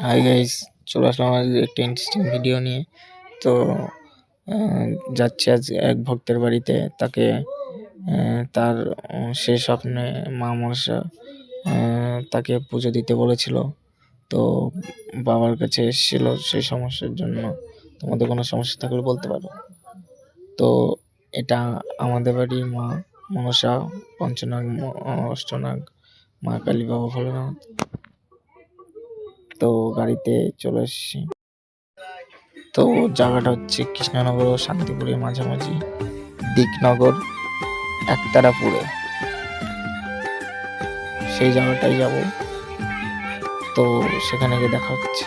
Hi guys চলে আসলাম আজ একটা ইন্টারেস্টিং ভিডিও নিয়ে। তো যাচ্ছি আজ এক ভক্তের বাড়িতে। তাকে তার সে স্বপ্নে মা আহ, তাকে পুজো দিতে বলেছিল। তো বাবার কাছে এসেছিল সেই সমস্যার জন্য। তোমাদের কোনো সমস্যা থাকলে বলতে পারো। তো এটা আমাদের বাড়ির মা মনসা পঞ্চনাগ অষ্টনাগ মা কালী বাবা ভোলেনাথ। তো গাড়িতে চলে এসেছি। তো জায়গাটা হচ্ছে কৃষ্ণনগর ও শান্তিপুরের মাঝামাঝি দিকনগর, একতারাপুরে। সেই জায়গাটাই যাব। তো সেখানে গিয়ে দেখা হচ্ছে।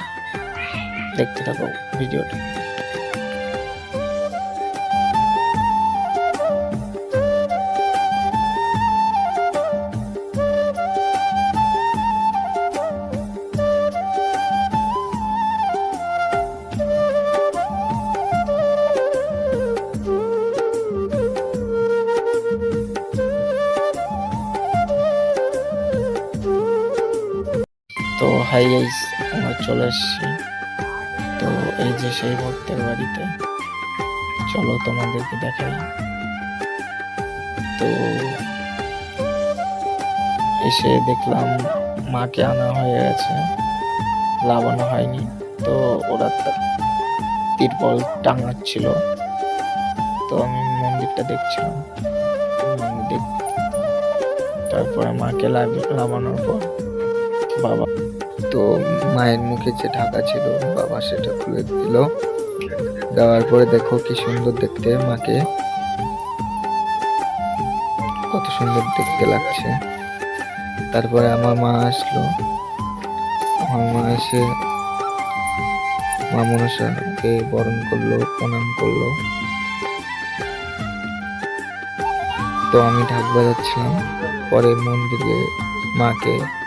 দেখতে থাকো ভিডিওটা। হাই গাইস আমরা চলে এসেছি তো এই যে সেই ভক্তের বাড়িতে। চলো তোমাদেরকে দেখাই। তো এসে দেখলাম মাকে আনা হয়ে গেছে। লাগানো হয়নি। তো ওরা তিরপল টাঙাচ্ছিল। তো আমি মন্দিরটা দেখছিলাম। মন্দির। তারপরে মাকে লাগ- লাগানোর পর বাবা তো মায়ের মুখে যে ঢাকা ছিল, বাবা সেটা খুলে দিল। দেওয়ার পরে দেখো কি সুন্দর দেখতে মাকে। কত সুন্দর দেখতে লাগছে। তারপরে আমার মা আসলো। আমার মা এসে মা মনসাকে বরণ করল, প্রণাম করল। তো আমি ঢাক বাজাচ্ছিলাম। পরে মন্দিরে মাকে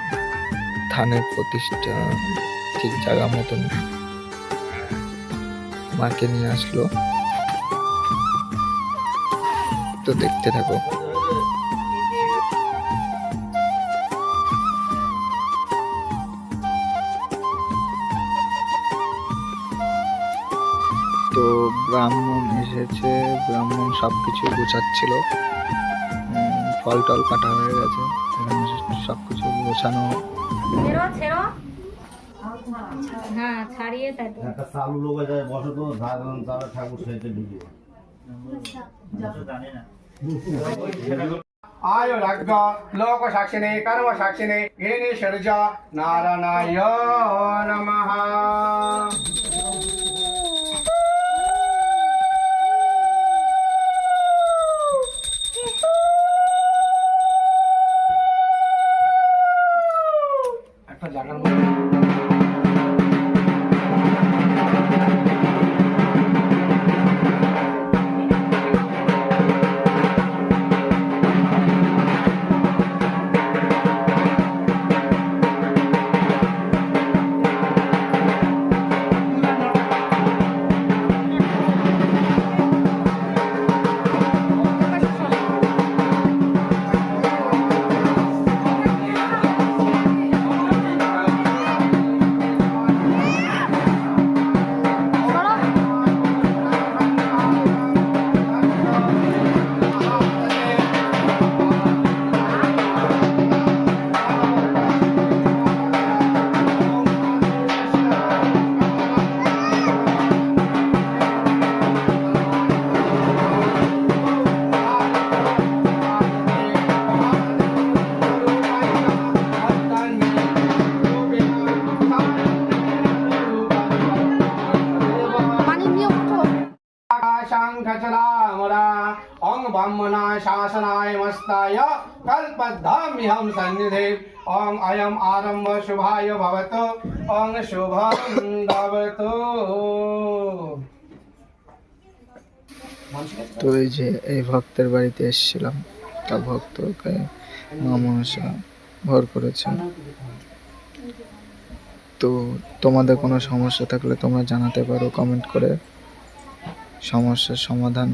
থানের প্রতিষ্ঠা ঠিক জায়গা মতন মাকে নিয়ে আসলো। তো দেখতে থাকো। তো ব্রাহ্মণ এসেছে, ব্রাহ্মণ সবকিছু গোছাচ্ছিল। ফল টল কাটা হয়ে গেছে। এখানে সব কিছু বসানো হ্যাঁ ছাড়িয়ে शङ्खचरामरा ॐ ब्रह्मणा शासनाय मस्ताय कल्पद्धाम्यहं सन्निधे ॐ अयम् आरम्भ शुभाय भवतु ॐ शुभं भवतु তো এই যে এই ভক্তের বাড়িতে এসেছিলাম তা ভক্তকে মা মনসা ভর করেছে তো তোমাদের কোনো সমস্যা থাকলে তোমরা জানাতে পারো কমেন্ট করে সমস্যার সমাধান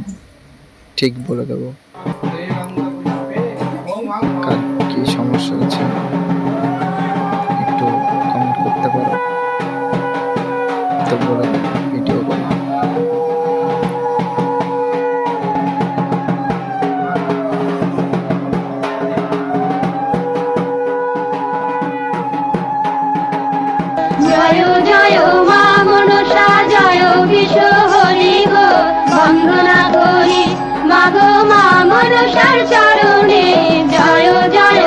ঠিক বলে দেবো। কি সমস্যা আছে একটু কমেন্ট করতে পারো? বলে ভিডিও জয় জয় মা মনসা, জয় বিশ্ব বন্দনা করি। মাগো মা মনসার চরণে জয় জয়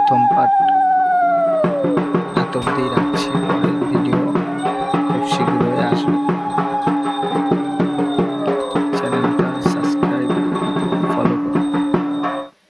প্রথম পার্ট এত অবধি রাখো